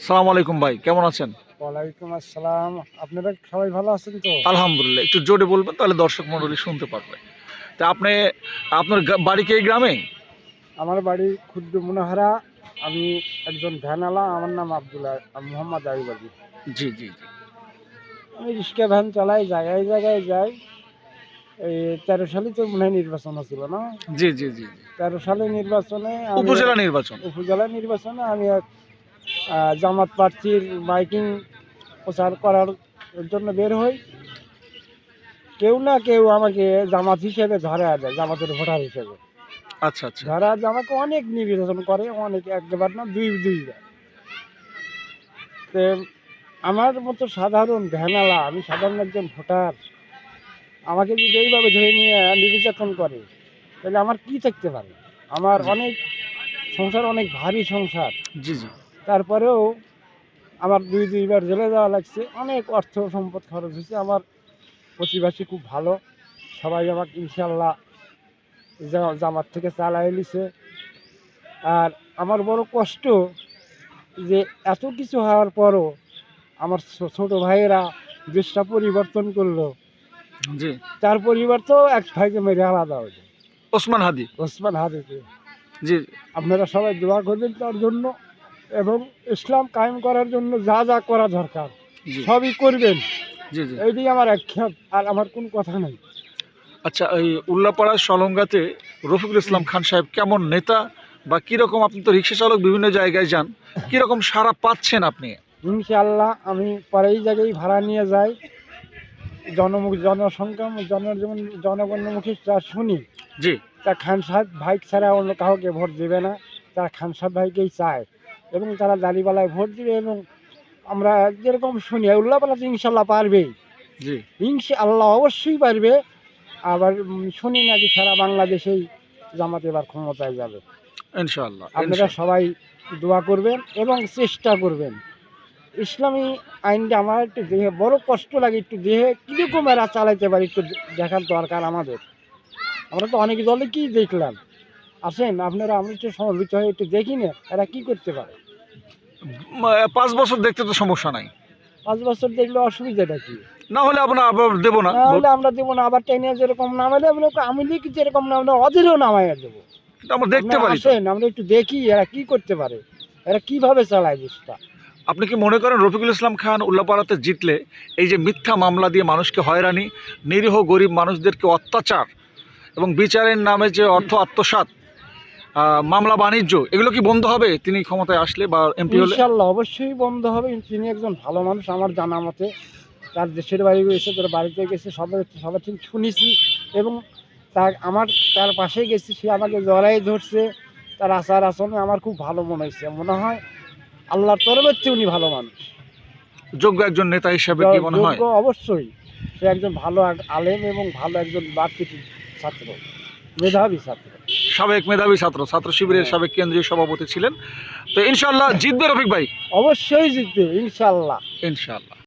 সালাম আলাইকুম ভাই কেমন আছেন? ওয়ালাইকুম আসসালাম। আপনারা সবাই ভালো আছেন তো? আলহামদুলিল্লাহ একটু জোরে বলবেন তাহলে দর্শক মণ্ডলী শুনতে পারবে। তা আপনি আপনার বাড়ি কি এই গ্রামে? আমার বাড়ি ক্ষুদ্র মনোহারা। আমি একজন ভ্যানওয়ালা আমার নাম আবদুল্লাহ মোহাম্মদ জি জি জি। আমি রিক্সা ভ্যান চালাই জায়গায় জায়গায় যাই। এই তেরো সালে তো মনে হয় নির্বাচন হচ্ছিল না? জি জি জি। তেরো সালে নির্বাচনে উপজেলা নির্বাচন। উপজেলা নির্বাচনে আমি এক জামাত প্রার্থীর মাইকিং প্রচার করার জন্য বের হই। কেউ না কেউ আমাকে জামাত হিসেবে ধরে দেয় জামাতের ভোটার হিসেবে। আচ্ছা আচ্ছা। যারা আমাকে অনেক নির্যাতন করে অনেক একবার না দুই দুইবার। তে আমার মতো সাধারণ ভ্যানালা আমি সাধারণ একজন ভোটার আমাকে যদি এইভাবে ধরে নিয়ে নির্যাতন করে তাহলে আমার কি থাকতে পারে? আমার অনেক সংসার অনেক ভারী সংসার। জি জি। তারপরেও আমার দুই দুইবার জেলে যাওয়া লাগছে। অনেক অর্থ সম্পদ খরচ হয়েছে। আমার প্রতিবাসী খুব ভালো। সবাই আমাকে ইনশাল্লাহ জা- জামাত থেকে চালাই নিছে। আর আমার বড় কষ্ট যে এত কিছু হওয়ার পরও আমার ছোট ভাইয়েরা দেশটা পরিবর্তন করল। জি। তার পরিবর্তন এক ভাইকে মেরে আলাদা হয়েছে ওসমান হাদি। ওসমান হাদিতে জি। আপনারা সবাই দোয়া করবেন তার জন্য। এবং ইসলাম কায়েম করার জন্য যা যা করা দরকার সবই করবেন। এইটাই আমার আক্ষেপ আর আমার কোনো কথা নেই। আচ্ছা এই উল্লাপাড়া সলঙ্গাতে রফিকুল ইসলাম খান সাহেব কেমন নেতা বা কীরকম আপনি তো রিক্সা চালক বিভিন্ন জায়গায় যান কীরকম সারা পাচ্ছেন আপনি? ইনশাআল্লাহ আমি পরেই জায়গায় ভাড়া নিয়ে যাই। জনমুখ জনসংখ্যা জন জনগণের মুখে যা শুনি জি। তা খান সাহেব ভাই ছাড়া অন্য কাউকে ভোট দেবে না তারা খান সাহেব ভাইকেই চায়। এবং তারা দাঁড়িপালায় ভোট দিবে এবং আমরা যেরকম শুনি উল্লাপালাতে ইনশাল্লাহ পারবেই জি। ইনশা আল্লাহ অবশ্যই পারবে। আবার শুনি নাকি সারা বাংলাদেশেই জামাত এবার ক্ষমতায় যাবে। ইনশাআল্লাহ আপনারা সবাই দোয়া করবেন এবং চেষ্টা করবেন। ইসলামী আইনটা আমার একটু দেহে বড় কষ্ট লাগে একটু দেহে কীরকম এরা চালাইতে পারে একটু দেখার দরকার আমাদের। আমরা তো অনেক দলে কি দেখলাম। আসেন আপনারা আমি একটু সমবেত হয়ে একটু দেখি না এরা কি করতে পারে। পাঁচ বছর দেখতে তো সমস্যা নাই। পাঁচ বছর দেখলে অসুবিধাটা কি? না হলে আমরা আবার দেবো না। হলে আমরা দেবো না আবার টেনে যেরকম নামালে আমরা আমি লিখি যেরকম নামলে ওদেরও নামাইয়া দেবো। আমরা দেখতে পারি। আসেন আমরা একটু দেখি এরা কি করতে পারে এরা কীভাবে চালায় দেশটা আপনি কি মনে করেন রফিকুল ইসলাম খান উল্লাপাড়াতে জিতলে এই যে মিথ্যা মামলা দিয়ে মানুষকে হয়রানি নিরীহ গরিব মানুষদেরকে অত্যাচার এবং বিচারের নামে যে অর্থ আত্মসাৎ আহ, মামলা বাণিজ্য এগুলো কি বন্ধ হবে? তিনি ক্ষমতায় আসলে বা এমপি হলে? ইনশাল্লাহ অবশ্যই বন্ধ হবে। তিনি একজন ভালো মানুষ আমার জানা মতে। তার দেশের বাড়ি গেছে তার বাড়িতে গেছে সবাই সবার ঠিক শুনেছি। এবং তার আমার তার পাশে গেছি সে আমাকে জড়াই ধরছে। তার আচার আচরণে আমার খুব ভালো মনে হয়েছে। মনে হয় আল্লাহর তরফের চেয়ে উনি ভালো মানুষ। যোগ্য একজন নেতা হিসাবে কি মনে হয়? অবশ্যই। সে একজন ভালো আলেম এবং ভালো একজন বাড়তি ছাত্র মেধাবী ছাত্র। সাবেক মেধাবী ছাত্র ছাত্র শিবিরের হ্যাঁ। সাবেক কেন্দ্রীয় সভাপতি ছিলেন। তো ইনশাল্লাহ জিতবে রফিক ভাই? অবশ্যই জিতবে ইনশাল্লাহ ইনশাল্লাহ